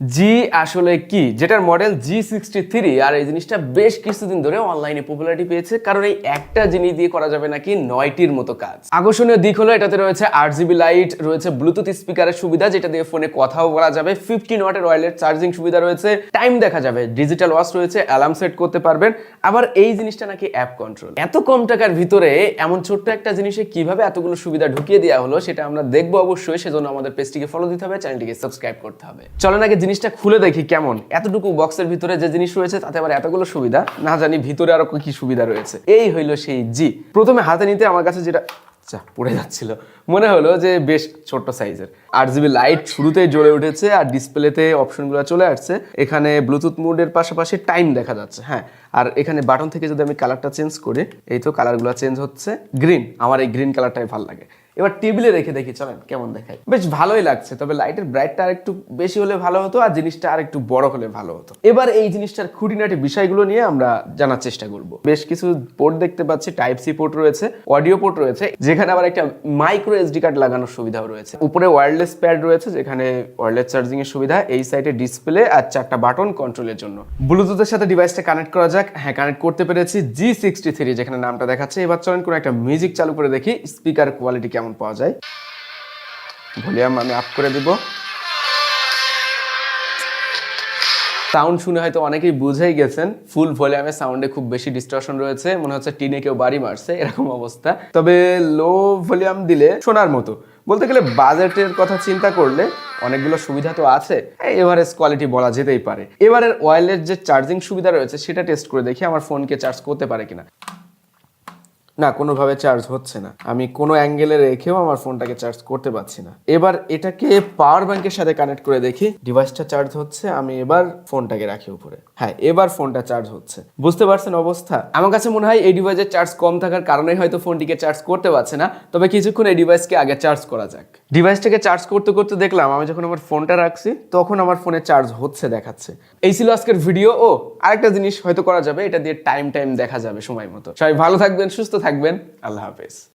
জি আসলে কি? যেটার মডেল জি সিক্সটি আর এই জিনিসটা বেশ কিছুদিন ধরে অনলাইনে পপুলারিটি পেয়েছে, কারণ এই একটা জিনিস দিয়ে করা যাবে নাকি নয়টির মতো কাজ। আকর্ষণীয় দিক হলো এটাতে রয়েছে আট জিবি লাইট রয়েছে ব্লুটুথ স্পিকারের সুবিধা, যেটা দিয়ে ফোনে কথাও বলা যাবে ফিফটিন ওয়াটের ওয়ারলেস চার্জিং সুবিধা রয়েছে টাইম দেখা যাবে ডিজিটাল ওয়াচ রয়েছে অ্যালার্ম সেট করতে পারবেন। আবার এই জিনিসটা নাকি অ্যাপ কন্ট্রোল এত কম টাকার ভিতরে এমন ছোট্ট একটা জিনিসে কীভাবে এতগুলো সুবিধা ঢুকিয়ে দেওয়া হলো, সেটা আমরা দেখব অবশ্যই, সেজন্য আমাদের পেজটিকে ফলো দিতে হবে চ্যানেলটিকে সাবস্ক্রাইব করতে হবে। চলেন আগে জিনিসটা খুলে দেখি কেমন। এতটুকু বক্সের ভিতরে যে জিনিস রয়েছে, তাতে আবার এতগুলো সুবিধা, না জানি ভিতরে আরও কি সুবিধা রয়েছে। এই হইল সেই জি প্রথমে হাতে নিতে আমার কাছে যেটা আচ্ছা পড়ে যাচ্ছিল। মনে হলো যে বেশ ছোট্ট সাইজের। আর জিবি লাইট শুরুতেই জ্বলে উঠেছে আর ডিসপ্লেতে অপশনগুলো চলে আসছে। এখানে ব্লুটুথ মোডের পাশাপাশি টাইম দেখা যাচ্ছে হ্যাঁ। আর এখানে বাটন থেকে যদি আমি কালারটা চেঞ্জ করি, এই তো কালারগুলো চেঞ্জ হচ্ছে। গ্রিন আমার এই গ্রিন কালারটাই ভালো লাগে। এবার টেবিলে রেখে দেখি, চলেন কেমন দেখায় বেশ ভালোই লাগছে, তবে লাইটের ব্রাইটটা আর একটু বেশি হলে ভালো হতো আর জিনিসটা আর একটু বড় হলে ভালো হতো। এবার এই জিনিসটার খুঁটিনাটি বিষয়গুলো নিয়ে আমরা জানার চেষ্টা করব। বেশ কিছু পোর্ট দেখতে পাচ্ছি, টাইপ সি পোর্ট রয়েছে, অডিও পোর্ট রয়েছে, যেখানে আবার একটা মাইক্রো এসডি কার্ড লাগানোর সুবিধাও রয়েছে। উপরে ওয়্যারলেস প্যাড রয়েছে, যেখানে ওয়্যারলেস চার্জিং এর সুবিধা, এই সাইডে ডিসপ্লে আর চারটা বাটন কন্ট্রোলের জন্য। ব্লুটুথের সাথে ডিভাইসটা কানেক্ট করা যাক। হ্যাঁ কানেক্ট করতে পেরেছি জি সিক্সটি থ্রি যেখানে নামটা দেখাচ্ছে। এবার চলেন কোনো একটা মিউজিক চালু করে দেখি, স্পিকার কোয়ালিটি কেমন পাওয়া যায়। ভলিউম আমি আপ করে দিব। সাউন্ড শুনে হয়তো অনেকেই বুঝেই গেছেন ফুল ভলিউমে সাউন্ডে খুব বেশি ডিস্টরশন রয়েছে, মনে হচ্ছে টিনে কেউ বাড়ি মারছে, এরকম অবস্থা। তবে লো ভলিউম দিলে শোনার মতো। বলতে গেলে বাজেটের কথা চিন্তা করলে অনেকগুলো সুবিধা তো আছে এভারেজ কোয়ালিটি বলা যেতেই পারে। এবারের ওয়্যারলেস যে চার্জিং সুবিধা রয়েছে, সেটা টেস্ট করে দেখি আমার ফোনকে চার্জ করতে পারে কিনা। না, কোনোভাবে চার্জ হচ্ছে না। আমি কোনো অ্যাঙ্গেলে রেখেও আমার ফোনটাকে চার্জ করতে পারছি না। এবার এটাকে পাওয়ার ব্যাংকের সাথে কানেক্ট করে দেখি। ডিভাইসটা চার্জ হচ্ছে, আমি এবার ফোনটাকে রাখি উপরে। হ্যাঁ এবার ফোনটা চার্জ হচ্ছে। বুঝতে পারছেন অবস্থা? আমার কাছে মনে হয় এই ডিভাইসের চার্জ কম থাকার কারণেই হয়তো ফোনটিকে চার্জ করতে পারছে না। তবে কিছুক্ষণ এই ডিভাইসকে আগে চার্জ করা যাক। ডিভাইসটাকে চার্জ করতে করতে দেখলাম, আমি যখন আমার ফোনটা রাখছি, তখন আমার ফোনে চার্জ হচ্ছে দেখাচ্ছে। এই ছিল আজকের ভিডিও ও, আরেকটা জিনিস হয়তো করা যাবে, এটা দিয়ে টাইম টাইম দেখা যাবে সময় মতো। সবাই ভালো থাকবেন, সুস্থ থাকবেন। আল্লাহ হাফেজ।